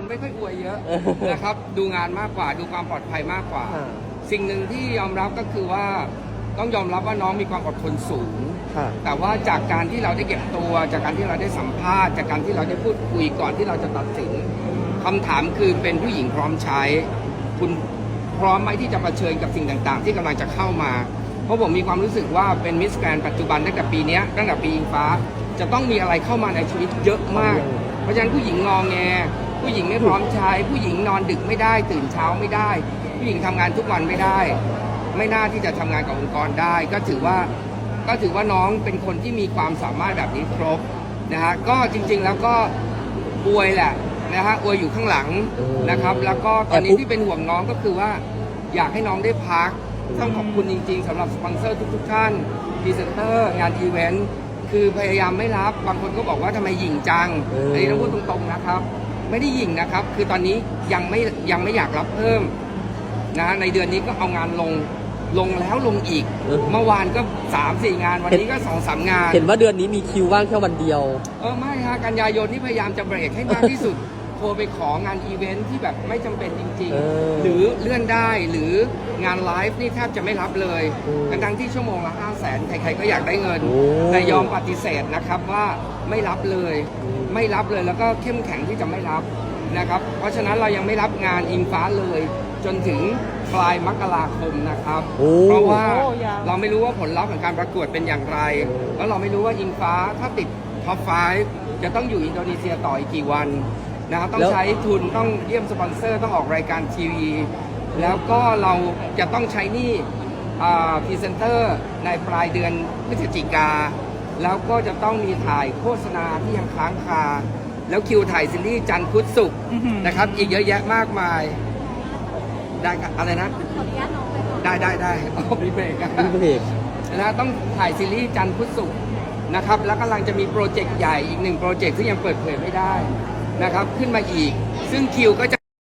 คนไม่ค่อยอวยเยอะนะครับ ดูงานมากกว่าดูความปลอดภัยมากกว่าค่ะสิ่งหนึ่งที่ยอมรับก็คือว่าต้องยอมรับว่าน้องมีความอดทนสูงค่ะแต่ว่าจากการที่เราได้เก็บตัว จากการที่เราได้สัมภาษณ์ จากการที่เราได้พูดคุยก่อนที่เราจะตัดสินคำถามคือเป็นผู้หญิงพร้อมใช้ คุณพร้อมไหมที่จะเผชิญกับสิ่งต่าง ๆ ที่กำลังจะเข้ามา เพราะผมมีความรู้สึกว่าเป็นมิสแกรนปัจจุบันตั้งแต่ปีเนี้ยตั้งแต่ปีอิงฟ้า จะต้องมีอะไรเข้ามาในชีวิตเยอะมาก เพราะฉะนั้นผู้หญิงงอแง ผู้หญิงไม่พร้อมใช้ ผู้หญิงนอนดึกไม่ได้ ตื่นเช้าไม่ได้ ผู้หญิงทำงานทุกวันไม่ได้ ไม่น่าที่จะทำงานกับองค์กรได้ ก็ถือว่าก็ถือว่าน้องเป็นคนที่มีความสามารถแบบนี้ครบนะฮะก็จริงๆแล้วก็อวยแหละนะฮะอวยอยู่ข้างหลังนะครับ แล้วก็ตอนนี้ที่เป็นห่วงน้องก็คือว่า อยากให้น้องได้พักต้องขอบคุณจริง ๆสำหรับสปอนเซอร์ทุกๆท่านพรีเซนเตอร์งานอีเวนต์คือพยายามไม่รับบางคนก็บอกว่าทำไมหยิ่งจังอันนี้ต้องพูดตรงๆนะครับ ไม่ได้หยิ่งนะครับ คือตอนนี้ยังไม่ยังไม่อยากรับเพิ่มนะในเดือนนี้ก็เอางานลงลงแล้วลงอีก เออ เมื่อวานก็สามสี่งานวันนี้ก็สองสามงาน เห็นว่าเดือนนี้มีคิวว่างแค่วันเดียว เออไม่ฮะกันยายนนี่พยายามจะเบรกให้มากที่สุด โทรไปของานอีเวนท์ที่แบบไม่จำเป็นจริง เออๆ หรือเลื่อนได้หรืองานไลฟ์นี่แทบจะไม่รับเลยอืมทั้งๆที่ชั่วโมงละห้าแสนใครๆก็อยากได้เงิน โอ้แต่ยอมปฏิเสธนะครับว่าไม่รับเลย อืม ไม่รับเลยแล้วก็เข้มแข็งที่จะไม่รับนะครับ เพราะฉะนั้นเรายังไม่รับงานอิงฟ้าเลย จนถึงปลายมกราคมนะครับ โอ้ เพราะว่าโอ้ยาว เราไม่รู้ว่าผลลัพธ์ของการประกวดเป็นอย่างไร แล้วเราไม่รู้ว่าอิงฟ้าถ้าติดท็อป5จะต้องอยู่อินโดนีเซียต่ออีกกี่วัน นะครับต้องแล้วใช้ทุนต้องเยี่ยมสปอนเซอร์ต้องออกรายการทีวี แล้วก็เราจะต้องใช้หนี่พรีเซนเตอร์ในปลายเดือนพฤศจิกา แล้วก็จะต้องมีถ่ายโฆษณาที่ยังค้างคา แล้วคิวถ่ายซีรีส์จันทร์พุธศุกร์อื้อหือนะครับ อีกเยอะแยะมากมาย ได้ครับอะไรนะ ได้ได้ได้อ๋อมีเบรกอะมีเพจนะต้องถ่ายซีรีส์จันทร์พุธศุกร์นะครับ แล้วกำลังจะมีโปรเจกต์ใหญ่อีกหนึ่งโปรเจกต์ที่ยังเปิดเผยไม่ได้ นะครับขึ้นมาอีก ซึ่งคิวก็จะ